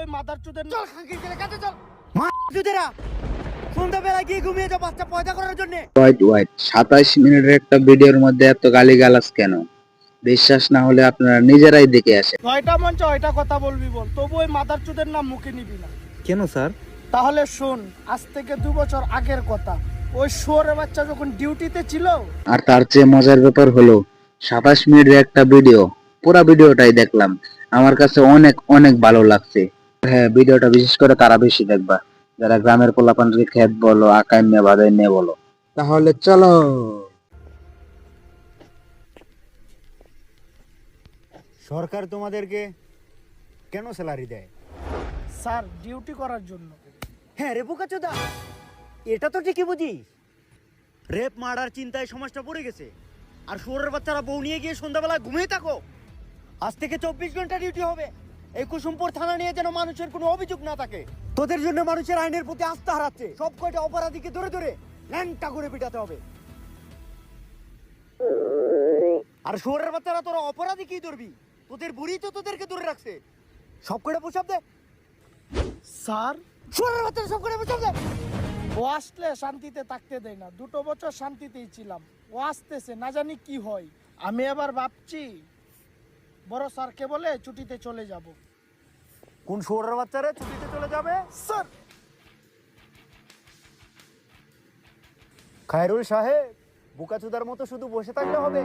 ওই মাদার চুদের চল খাঙ্কির ছেলে কাছে চল। সন্ধ্যাবেলা গিয়ে ঘুমিয়ে যাও বাচ্চা পয়দা করার জন্য। হোয়াইট হোয়াইট সাতাশ মিনিটের একটা ভিডিওর মধ্যে এত গালিগালাজ কেন? বিশ্বাস না হলে আপনারা নিজেরাই দেখে আসেন। নয়টা মঞ্চ ওইটা কথা বলবি বল তবু ওই মাদার চুদের নাম মুখে নিবি না। কেন স্যার? তাহলে শোন আজ থেকে দু বছর আগের কথা। ওই শোরে বাচ্চা যখন ডিউটিতে ছিল আর তার চেয়ে মজার ব্যাপার হলো সাতাশ মিনিটের একটা ভিডিও পুরো ভিডিওটাই দেখলাম। আমার কাছে অনেক অনেক ভালো লাগছে। হ্যাঁ ভিডিওটা বিশেষ করে তারা বেশি দেখবা। যারা গ্রামের পোলাপানকে খেত বলো আকাই নিয়ে বাদাই নিয়ে বলো। তাহলে চলো। সরকার তোমাদেরকে কেন স্যালারি দেয়? স্যার ডিউটি করার জন্য। হ্যাঁ রে বোকাচোদা এটা তো ঠিকই বুঝিস। রেপ মার্ডার চিন্তায় সমাজটা পড়ে গেছে। আর শোরের বাচ্চারা বউ নিয়ে গিয়ে সন্ধ্যাবেলা ঘুমিয়ে থাকো। আজ থেকে চব্বিশ ঘণ্টা ডিউটি হবে। এই কুসুমপুর থানা নিয়ে যেন মানুষের কোনো অভিযোগ না থাকে। তোদের জন্য মানুষের আইনের প্রতি আস্থা হারাচ্ছে। সব কয়টা অপরাধীকে ধরে ধরে ল্যাংটা করে পিটাতে হবে। আর শোরের বাচ্চারা তোরা অপরাধী কি ধরবি? তোদের বুড়ি তো তোদেরকে ধরে রাখছে। সব কয়টা পোশাক দে। স্যার? শোরের বাচ্চারা সব কয়টা পোশাক দে। ও আসলে শান্তিতে থাকতে দেয় না। দুটো বছর শান্তিতেই ছিলাম। ও আসতেছে না জানি কি হয়। আমি আবার ভাবছি বড় স্যারকে বলে ছুটিতে চলে যাব। কোন শোরের বাচ্চারা ছুটিতে চলে যাবে? স্যার। খায়রুল সাহেব বুকাচুদার মতো শুধু বসে থাকলে হবে?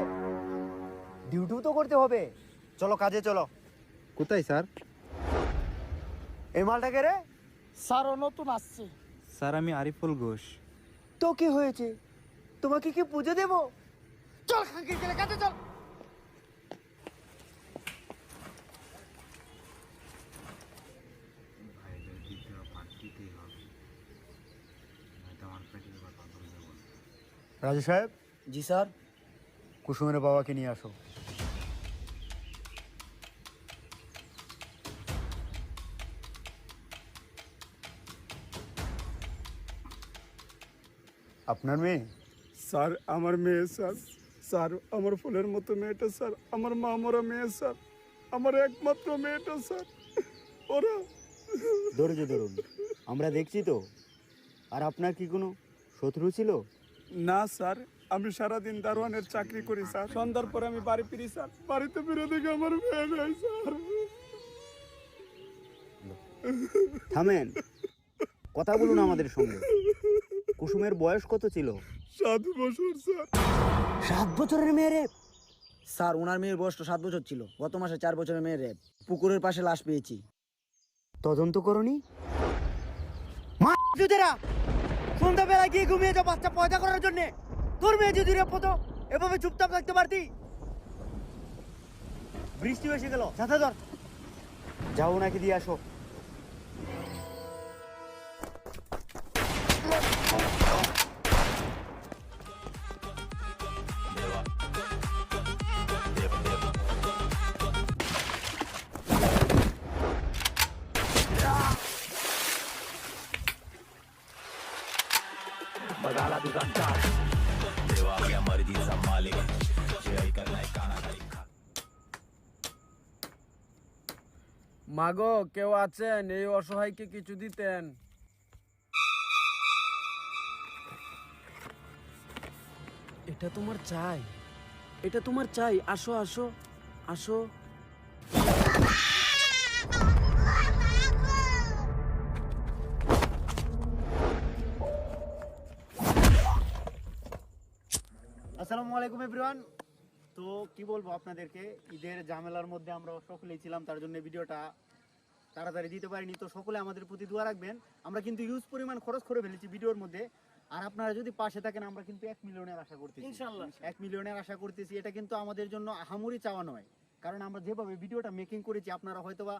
ডিউটিও তো করতে হবে। চলো কাজে চলো। কোথায় স্যার? এই মালটাকে রে? স্যার ও নতুন আসছে। স্যার আমি আরিফুল ঘোষ। তো কি হয়েছে? তোমাকে কি পুজো দেবো? চল খাঙ্কির ছেলে কাছে চল। রাজু সাহেব? জি স্যার। কুসুমের বাবাকে নিয়ে আসো। আপনার মেয়ে? স্যার আমার মেয়ে স্যার। স্যার আমার ফুলের মতো মেয়েটা স্যার। আমার মা মরা মেয়ে স্যার। আমার একমাত্র মেয়েটা স্যার। ওরা ধৈর্য ধরুন। আমরা দেখছি তো। আর আপনার কি কোনো শত্রু ছিল? না স্যার। আমি সারাদিন দারোয়ানের চাকরি করি স্যার। সন্ধ্যার পরে আমি বাড়ি ফিরি স্যার। বাড়িতে ফিরে দেখে আমার মেয়ে নাই স্যার। থামেন। কথা বলুন আমাদের সঙ্গে। কুসুমের বয়স কত ছিল? সাত বছর স্যার। সাত বছরের মেয়ে রে। স্যার ওনার মেয়ের বয়স তো সাত বছর ছিল। গত মাসে চার বছরের মেয়ের রেপ পুকুরের পাশে লাশ পেয়েছি। তদন্ত করনি? জুতেরা সন্ধ্যাবেলা গিয়ে ঘুমিয়ে যাও বাচ্চা পয়দা করার জন্যে। তোর মেয়ে যদি রেপতো এভাবে চুপচাপ থাকতে পারতি? বৃষ্টি এসে গেল। ছাতা ধর। যাও নাকি দিয়ে আসো। মাগো, কেউ আছেন? এই অসহায়কে কিছু দিতেন। এটা তোমার চাই। এটা তোমার চাই। আসো আসো। আসো। আলাইকুম এভরিওয়ান তো কি বলব আপনাদেরকে? ঈদের ঝামেলার মধ্যে আমরা সকলেই ছিলাম তার জন্য ভিডিওটা তাড়াতাড়ি দিতে পারিনি। তো সকলে আমাদের প্রতি দোয়া রাখবেন। আমরা কিন্তু ইউজ পরিমাণ খরচ করে ফেলেছি ভিডিওর মধ্যে। আর আপনারা যদি পাশে থাকেন আমরা কিন্তু এক মিলিয়নের আশা করতেছি। ইনশাল্লাহ। এক মিলিয়নের আশা করতেছি এটা কিন্তু আমাদের জন্য আহামরি চাওয়া নয়। কারণ আমরা যেভাবে ভিডিওটা মেকিং করেছি আপনারা হয়তোবা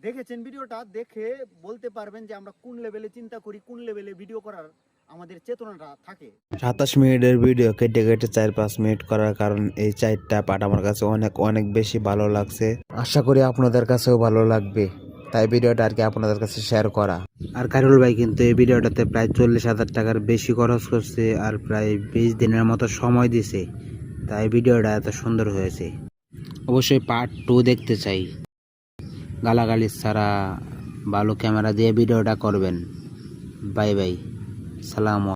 দেখেছেন ভিডিওটা দেখে বলতে পারবেন যে আমরা কোন লেভেলে চিন্তা করি কোন লেভেলে ভিডিও করার আমাদের চেতনাটা থাকে। সাতাশ মিনিটের ভিডিও কেটে কেটে চার পাঁচ মিনিট করার কারণ এই চারটা পার্ট আমার কাছে অনেক অনেক বেশি ভালো লাগছে। আশা করি আপনাদের কাছেও ভালো লাগবে। তাই ভিডিওটা আর কি আপনাদের কাছে শেয়ার করা। আর কারুল ভাই কিন্তু এই ভিডিওটাতে প্রায় চল্লিশ হাজার টাকার বেশি খরচ করছে আর প্রায় বিশ দিনের মতো সময় দিছে। তাই ভিডিওটা এত সুন্দর হয়েছে। অবশ্যই পার্ট টু দেখতে চাই। গালাগালি ছাড়া ভালো ক্যামেরা দিয়ে ভিডিওটা করবেন। Bye bye সালাম